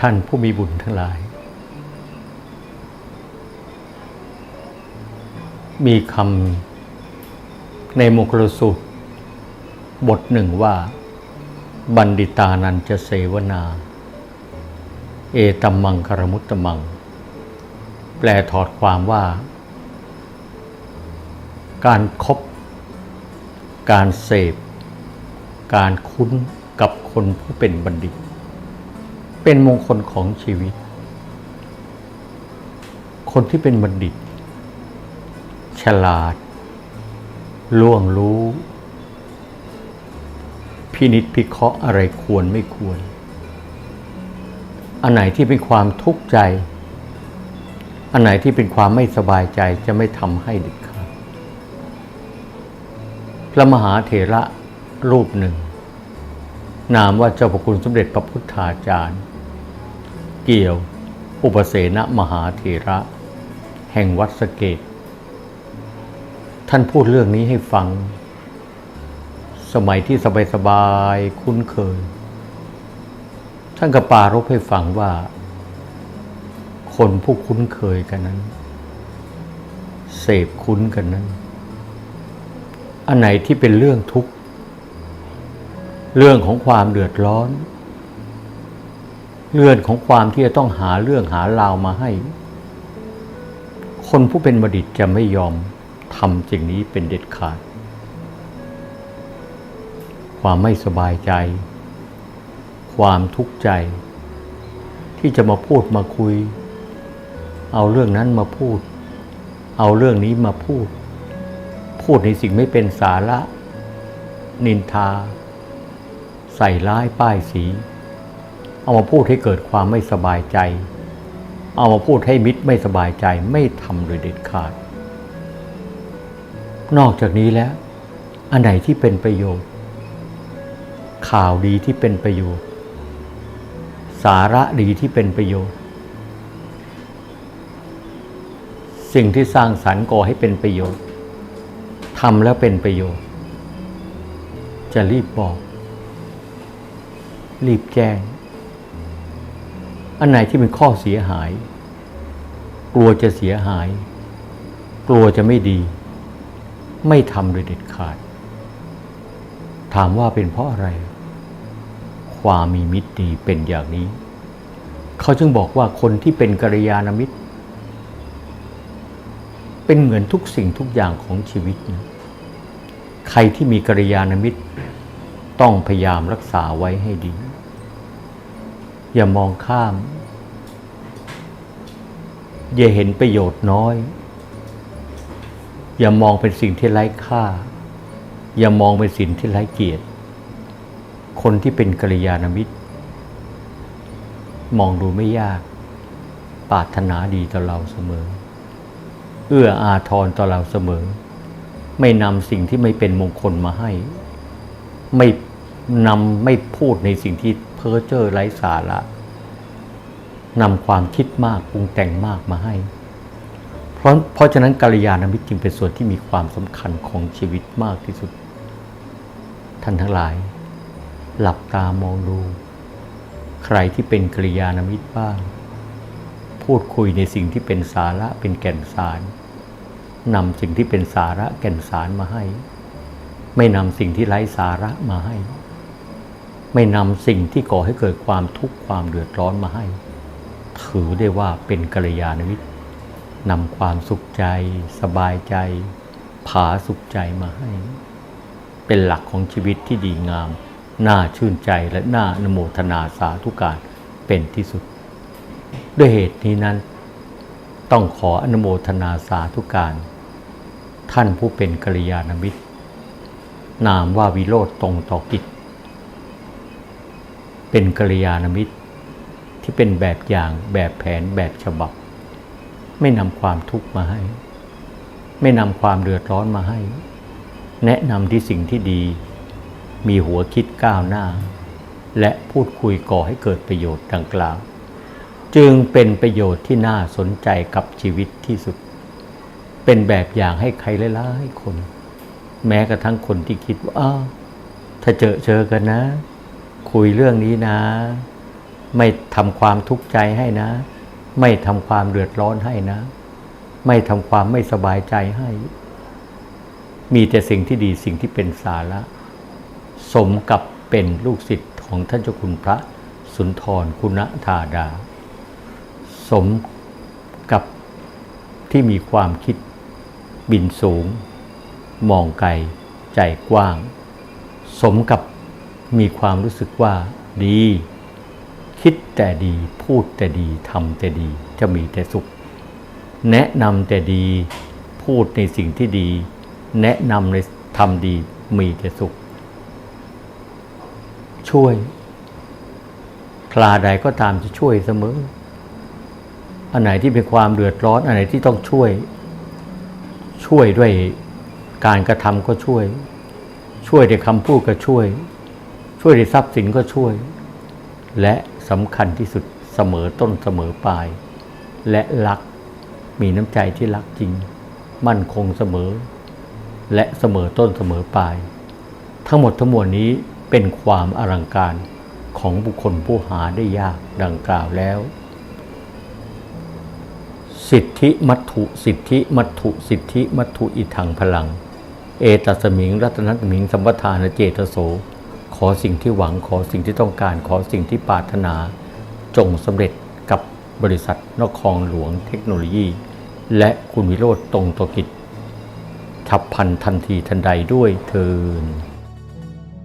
ท่านผู้มีบุญทั้งหลาย มีคำในมงคลสูตร บทหนึ่งว่า บัณฑิตานันจะเสวนา เอตัมมังคารมุตตมัง แปลถอดความว่า การครบการเสพ การคุ้นกับคนผู้เป็นบัณฑิต เป็นมงคลของชีวิต คนที่เป็นบัณฑิต ฉลาด ล่วงรู้ พินิษพิเคราะห์อะไรควรไม่ควร อันไหนที่เป็นความทุกข์ใจ อันไหนที่เป็นความไม่สบายใจจะไม่ทำให้เด็ดขาดพระมหาเถระรูปหนึ่งนามว่าเจ้าพระคุณสมเด็จพระพุทธาจารย์ เกี่ยว อุปเสนมหาเถระ แห่งวัดสะเกต ท่านพูดเรื่องนี้ให้ฟัง สมัยที่สบายๆคุ้นเคย ท่านก็ปรารบให้ฟังว่า คนผู้คุ้นเคยกันนั้น เสพคุ้นกันนั้น อันไหนที่เป็นเรื่องทุกข์ เรื่องของความเดือดร้อน เรื่องของความที่จะต้องหาเรื่องหาราวมาให้ คนผู้เป็นบดิตจะไม่ยอมทำสิ่งนี้เป็นเด็ดขาด ความไม่สบายใจ ความทุกข์ใจ ที่จะมาพูดมาคุย เอาเรื่องนั้นมาพูด เอาเรื่องนี้มาพูด พูดในสิ่งไม่เป็นสาระ นินทา ใส่ร้ายป้ายสี เอามาพูดให้เกิดความไม่สบายใจ เอามาพูดให้มิตรไม่สบายใจไม่ทำโดยเด็ดขาด นอกจากนี้แล้ว อันไหนที่เป็นประโยชน์ ข่าวดีที่เป็นประโยชน์ สาระดีที่เป็นประโยชน์ สิ่งที่สร้างสรรค์ก่อให้เป็นประโยชน์ทำแล้วเป็นประโยชน์ จะรีบบอก รีบแจ้ง อันไหนที่เป็นข้อเสียหาย กลัวจะเสียหาย กลัวจะไม่ดี ไม่ทำโดยเด็ดขาด ถามว่าเป็นเพราะอะไร ความมีมิตรดีเป็นอย่างนี้ เขาจึงบอกว่าคนที่เป็นกัลยาณมิตร เป็นเหมือนทุกสิ่งทุกอย่างของชีวิตนะใครที่มีกัลยาณมิตร ต้องพยายามรักษาไว้ให้ดี อย่ามองข้าม อย่าเห็นประโยชน์น้อย อย่ามองเป็นสิ่งที่ไร้ค่า อย่ามองเป็นสิ่งที่ไร้เกียรติ คนที่เป็นกัลยาณมิตร มองดูไม่ยาก ปรารถนาดีต่อเราเสมอ เอื้ออาทรต่อเราเสมอ ไม่นำสิ่งที่ไม่เป็นมงคลมาให้ ไม่นำไม่พูดในสิ่งที่ เพ้อเจ้อไร้สาระนำความคิดมากปรุงแต่งมากมาให้ เพราะเพราะฉะนั้นกัลยาณมิตรจึงเป็นส่วนที่มีความสำคัญของชีวิตมากที่สุด ท่านทั้งหลาย หลับตามองดู ใครที่เป็นกัลยาณมิตรบ้าง พูดคุยในสิ่งที่เป็นสาระเป็นแก่นสารนำสิ่งที่เป็นสาระแก่นสารมาให้ ไม่นำสิ่งที่ไร้สาระมาให้ ไม่นำสิ่งที่ก่อให้เกิดความทุกข์ความเดือดร้อนมาให้ ถือได้ว่าเป็นกัลยาณมิตรนำความสุขใจ สบายใจ ผาสุขใจมาให้ เป็นหลักของชีวิตที่ดีงาม น่าชื่นใจและน่าอนโมทนาสาธุการเป็นที่สุด ด้วยเหตุนี้นั้น ต้องขออนุโมทนาสาธุการ ท่านผู้เป็นกัลยาณมิตร นามว่าวิโรธตรงต่อกิจ เป็นกัลยาณมิตร ที่เป็นแบบอย่างแบบแผนแบบฉบับ ไม่นำความทุกข์มาให้ ไม่นำความเดือดร้อนมาให้ แนะนำที่สิ่งที่ดี มีหัวคิดก้าวหน้า และพูดคุยก่อให้เกิดประโยชน์ดังกล่าว จึงเป็นประโยชน์ที่น่าสนใจกับชีวิตที่สุด เป็นแบบอย่างให้ใครหลายๆคน แม้กระทั่งคนที่คิดว่าอ้าวถ้าเจอเจอกันนะ คุยเรื่องนี้นะ ไม่ทำความทุกข์ใจให้นะ ไม่ทำความเดือดร้อนให้นะ ไม่ทำความไม่สบายใจให้ มีแต่สิ่งที่ดีสิ่งที่เป็นสาระ สมกับเป็นลูกศิษย์ของท่านเจ้าคุณพระสุนทรคุณธาดา สมกับที่มีความคิดบินสูง มองไกลใจกว้าง สมกับ มีความรู้สึกว่าดี คิดแต่ดีพูดแต่ดีทำแต่ดีจะมีแต่สุข แนะนำแต่ดีพูดในสิ่งที่ดี แนะนำในทำดีมีแต่สุข ช่วยคลาใดก็ตามจะช่วยเสมอ อันไหนที่เป็นความเดือดร้อน อันไหนที่ต้องช่วย ช่วยด้วยการกระทำก็ช่วย ช่วยด้วยคำพูดก็ช่วย ช่วยด้วยทรัพย์สินก็ช่วย และสำคัญที่สุดเสมอต้นเสมอปลาย และรักมีน้ำใจที่รักจริง มั่นคงเสมอ และเสมอต้นเสมอปลาย ทั้งหมดทั้งมวลนี้เป็นความอลังการของบุคคลผู้หาได้ยากดังกล่าวแล้ว สิทธิมัตถุสิทธิมัตถุสิทธิมัตถุอิทังพลัง เอตัสมิงรัตนัตมิงสัมปทานเจตโส ขอสิ่งที่หวังขอสิ่งที่ต้องการ ขอสิ่งที่ปรารถนา จงสำเร็จกับบริษัทนครหลวงเทคโนโลยี และคุณวิโรธตรงตกิจฉับพันทันทีทันใดด้วยเทิน